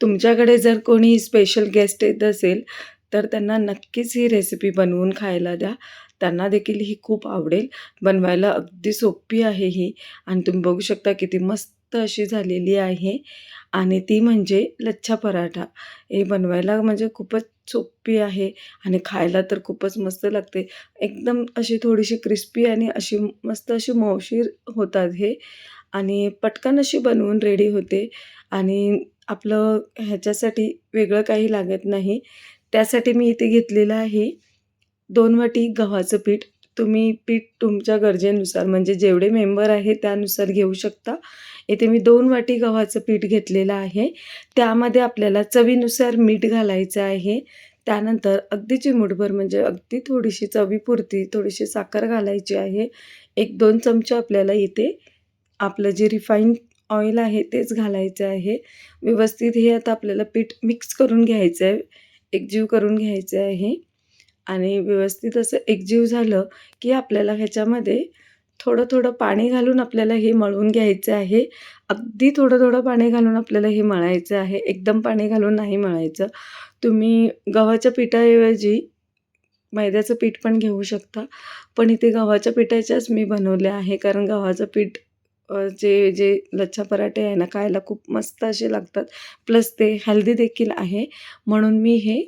तुमच्याकडे जर कोणी स्पेशल गेस्ट येत असेल तर त्यांना नक्कीच ही रेसिपी बनवून खायला द्या. त्यांना देखील ही खूप आवडेल. बनवायला अगदी सोपी आहे ही. आणि तुम्ही बघू शकता किती मस्त अशी झालेली आहे. आणि ती म्हणजे लच्छा पराठा. हे बनवायला म्हणजे खूपच सोपी आहे आणि खायला तर खूपच मस्त लागते. एकदम अशी थोडीशी क्रिस्पी आणि अशी मस्त अशी मौशीर होतात हे. आणि पटकन अशी बनवून रेडी होते. आणि आपलं ह्याच्यासाठी वेगळं काही लागत नाही. त्यासाठी मी इथे घेतलेलं आहे दोन वाटी गव्हाचं पीठ. तुम्ही पीठ तुमच्या गरजेनुसार म्हणजे जेवढे मेंबर आहे त्यानुसार घेऊ शकता. इथे मी दोन वाटी गव्हाचं पीठ घेतलेलं आहे. त्यामध्ये आपल्याला चवीनुसार मीठ घालायचं आहे. त्यानंतर अगदी चिमूटभर म्हणजे अगदी थोडीशी चवीपुरती थोडीशी साखर घालायची आहे. एक दोन चमचे आपल्याला इथे आपलं जे रिफाईंड ऑइल आहे तेच घालायचं आहे. व्यवस्थित हे आता आपल्याला पीठ मिक्स करून घ्यायचं आहे. एकजीव करून घ्यायचं आहे. आणि व्यवस्थित असं एकजीव झालं की आपल्याला ह्याच्यामध्ये थोडं थोडं पाणी घालून आपल्याला हे मळून घ्यायचं आहे. अगदी थोडं थोडं पाणी घालून आपल्याला हे मळायचं आहे. एकदम पाणी घालून नाही मळायचं. तुम्ही गव्हाच्या पिठाऐवजी मैद्याचं पीठ पण घेऊ शकता. पण इथे गव्हाच्या पिठाच्याच मी बनवल्या आहे. कारण गव्हाचं पीठ जे जे लच्छा पराठे आहे ना खायला खूप मस्त असे लागतात. प्लस ते हेल्दी देखील आहे. म्हणून मी हे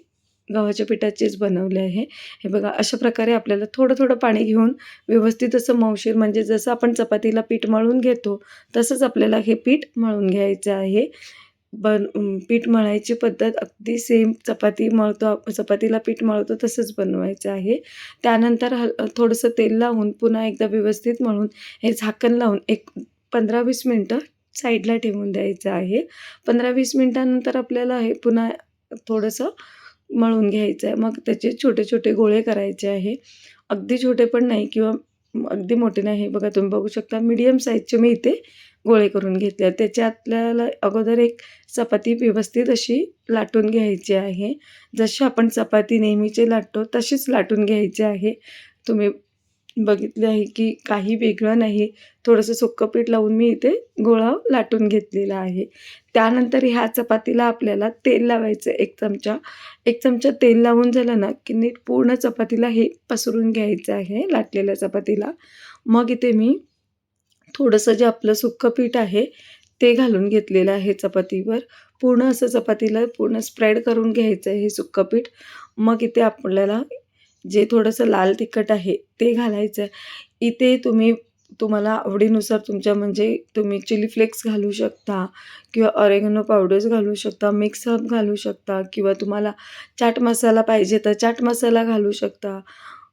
गव्हाच्या पिठाचेच बनवले आहे. हे बघा अशा प्रकारे आपल्याला थोडं थोडं पाणी घेऊन व्यवस्थित असं मौशीर म्हणजे जसं आपण चपातीला पीठ मळून घेतो तसंच आपल्याला हे पीठ मळून घ्यायचं आहे. बन पीठ मळायची पद्धत अगदी सेम चपाती मळतो चपातीला पीठ मळतो तसंच बनवायचं आहे. त्यानंतर हल थोडंसं तेल लावून पुन्हा एकदा व्यवस्थित मळून हे झाकण लावून एक पंधरा वीस मिनटं साईडला ठेवून द्यायचं आहे. पंधरा वीस मिनटानंतर आपल्याला हे पुन्हा थोडंसं मळून घ्यायचं आहे. मग त्याचे छोटे छोटे गोळे करायचे आहे. अगदी छोटे पण नाही किंवा अगदी मोठे नाही. हे बघा तुम्ही बघू शकता मीडियम साईजचे मी इथे गोळे करून घेतले त्याच्या आपल्याला अगोदर एक चपाती व्यवस्थित अशी लाटून घ्यायची आहे. जशी आपण चपाती नेहमीचे लाटतो तशीच लाटून घ्यायची आहे. तुम्ही बघितले आहे की काही वेगळं नाही. थोडंसं सुक्कं पीठ लावून मी इथे गोळा लाटून घेतलेला आहे. त्यानंतर ह्या चपातीला आपल्याला तेल लावायचं एक चमचा. एक चमचा तेल लावून झालं ना की नीट पूर्ण चपातीला हे पसरून घ्यायचं आहे लाटलेल्या चपातीला. मग इथे मी थोडंसं जे आपलं सुक्कं पीठ आहे ते घालून घेतलेलं आहे चपातीवर. पूर्ण असं चपातीला पूर्ण स्प्रेड करून घ्यायचं आहे हे सुक्कं पीठ मग इथे आपल्याला जे थोडंसं लाल तिखट आहे ते घालायचं. आहे इथे तुम्ही तुम्हाला आवडीनुसार तुमच्या म्हणजे तुम्ही चिली फ्लेक्स घालू शकता किंवा ऑरेगनो पावडर्स घालू शकता मिक्स घालू शकता किंवा तुम्हाला चाट मसाला पाहिजे तर चाट मसाला घालू शकता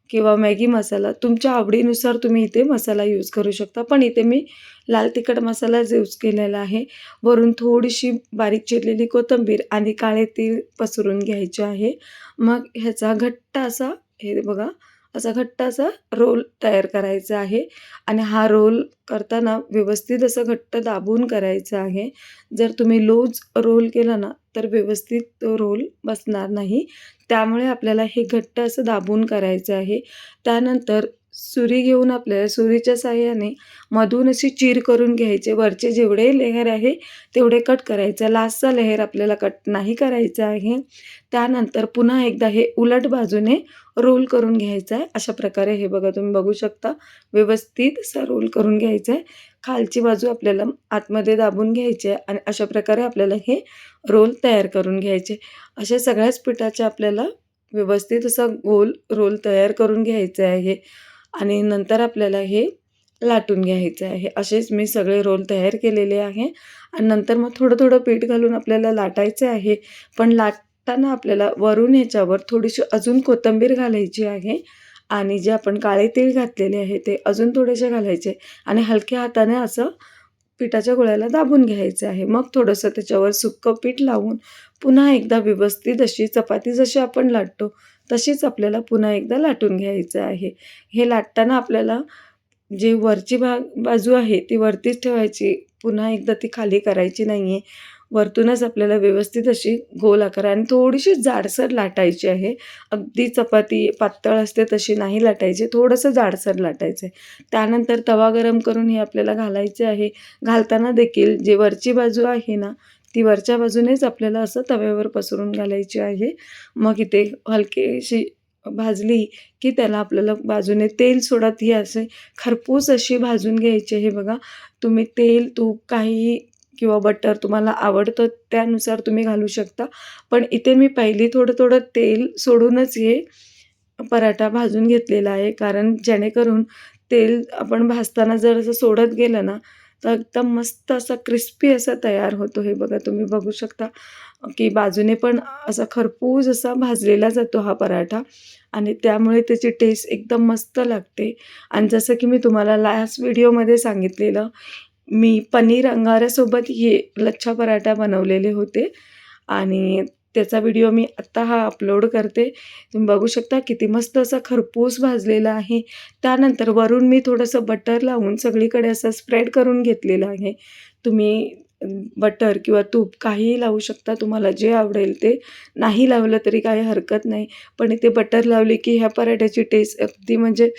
किंवा मॅगी मसाला. तुमच्या आवडीनुसार तुम्ही इथे मसाला यूज करू शकता. पण इथे मी लाल तिखट मसालाच यूज केलेला आहे. वरून थोडीशी बारीक चिरलेली कोथिंबीर आणि काळे तीळ पसरून घ्यायचे आहे. मग ह्याचा घट्ट असा हे बघा असा घट्ट असा रोल तयार करायचा आहे. आणि हा रोल करताना व्यवस्थित असं घट्ट दाबून करायचं आहे. जर तुम्ही लोज रोल केला ना तर व्यवस्थित तो रोल बसणार नाही. त्यामुळे आपल्याला हे घट्ट असं दाबून करायचं आहे. त्यानंतर सुरी घेऊन आपल्याला सुरीच्या साह्याने मधून अशी चीर करून घ्यायचे. वरचे जेवढे लेहर आहे तेवढे कट करायचं. लास्टचा लेहर आपल्याला कट नाही करायचा आहे. त्यानंतर पुन्हा एकदा हे उलट बाजूने रोल करून घ्यायचं आहे अशा प्रकारे हे बघा तुम्ही बघू शकता. व्यवस्थित असं रोल करून घ्यायचं आहे खालची बाजू आपल्याला आतमध्ये दाबून घ्यायची आहे आणि अशा प्रकारे आपल्याला हे रोल तयार करून घ्यायचे. अशा सगळ्याच पिठाचे आपल्याला व्यवस्थित असा गोल रोल तयार करून घ्यायचं आहे. आणि नंतर आपल्याला हे लाटून घ्यायचं आहे. असेच मी सगळे रोल तयार केलेले आहे. आणि नंतर मग थोडं थोडं पीठ घालून आपल्याला लाटायचं आहे. पण लाटताना आपल्याला वरून ह्याच्यावर थोडीशी अजून कोथिंबीर घालायची आहे. आणि जे आपण काळे तेल घातलेले आहे ते अजून थोडेसे घालायचे. आणि हलक्या हाताने असं पिठाच्या गोळ्याला दाबून घ्यायचं आहे. मग थोडंसं त्याच्यावर सुक्कं पीठ लावून पुन्हा एकदा व्यवस्थित अशी चपाती जशी आपण लाटतो तशीच आपल्याला पुन्हा एकदा लाटून घ्यायचं आहे. हे लाटताना आपल्याला जे वरची भाग बाजू आहे ती वरतीच ठेवायची पुन्हा एकदा ती खाली करायची नाही आहे वरतूनच आपल्याला व्यवस्थित अशी गोल आकार आणि थोडीशी जाडसर लाटायची आहे. अगदी चपाती पातळ असते तशी नाही लाटायची थोडंसं जाडसर लाटायचं आहे त्यानंतर तवा गरम करून हे आपल्याला घालायचे आहे. घालताना देखील जे वरची बाजू आहे ना ती वरच्या बाजूनेच आपल्याला असं तव्यावर पसरून घालायची आहे. मग इथे हलकीशी भाजली की त्याला आपल्याला बाजूने तेल सोडत ही असे खरपूस अशी भाजून घ्यायची. हे बघा तुम्ही तेल तूप काहीही किंवा बटर तुम्हाला आवडतं त्यानुसार तुम्ही घालू शकता. पण इथे मी पहिली थोडं थोडं तेल सोडूनच हे पराठा भाजून घेतलेला आहे. कारण जेणेकरून तेल आपण भाजताना जर असं सोडत गेलं ना तर एकदम मस्त असा क्रिस्पी असा तयार होतो. हे बघा तुम्ही बघू शकता की बाजूने पण असा खरपूस असा भाजलेला जातो हा पराठा आणि त्यामुळे त्याची टेस्ट एकदम मस्त लागते. आणि जसं की मी तुम्हाला लास्ट व्हिडिओमध्ये सांगितलेलं मी पनीर अंगाऱ्यासोबत हे लच्छा पराठा बनवलेले होते आणि त्याचा व्हिडिओ मी आत्ता हा अपलोड करते. तुम्ही बघू शकता किती मस्त असा खरपूस भाजलेला आहे. त्यानंतर वरून मी थोडंसं बटर लावून सगळीकडे असं स्प्रेड करून घेतलेलं आहे. तुम्ही बटर किंवा तूप काहीही लावू शकता तुम्हाला जे आवडेल ते. नाही लावलं तरी काही हरकत नाही. पण इथे बटर लावले की ह्या पराठ्याची टेस्ट अगदी म्हणजे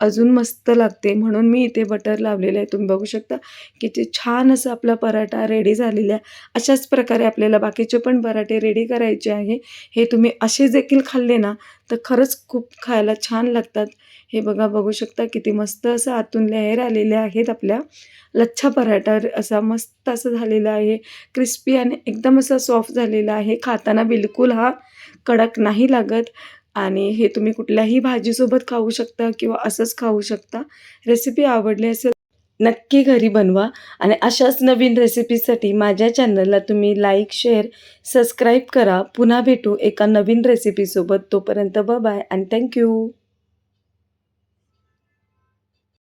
अजून मस्त लागते. म्हणून मी इथे बटर लावलेलं आहे. तुम्ही बघू शकता किती छान असा आपला पराठा रेडी झालेला आहे. अशाच प्रकारे आपल्याला बाकीचे पण पराठे रेडी करायचे आहे. हे तुम्ही असे देखील खाल्ले ना तर खरंच खूप खायला छान लागतात. हे बघा बघू शकता किती मस्त असं आतून लेअर आलेले आहेत आपल्या. लच्छा पराठा असा मस्त असं झालेला आहे. क्रिस्पी आणि एकदम असा सॉफ्ट झालेला आहे. खाताना बिलकुल हा कडक नाही लागत. आणि हे तुम्ही कुठल्याही भाजीसोबत खाऊ शकता किंवा असंच खाऊ शकता. रेसिपी आवडली असेल नक्की घरी बनवा. आणि अशाच नवीन रेसिपीसाठी माझ्या चॅनलला तुम्ही लाईक शेअर सबस्क्राईब करा. पुन्हा भेटू एका नवीन रेसिपीसोबत तोपर्यंत बाय आणि थँक्यू